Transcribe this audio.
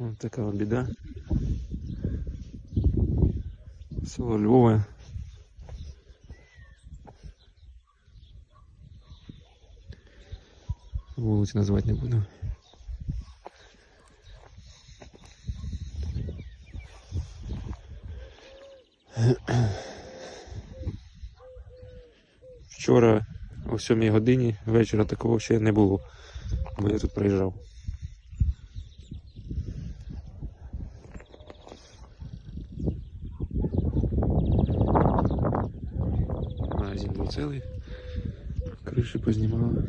Ось така от біда. Село Львове. Вулиці називати не буду. Вчора о 7 годині вечора такого ще не було, бо я тут приїжджав. Цілий, криші познімали.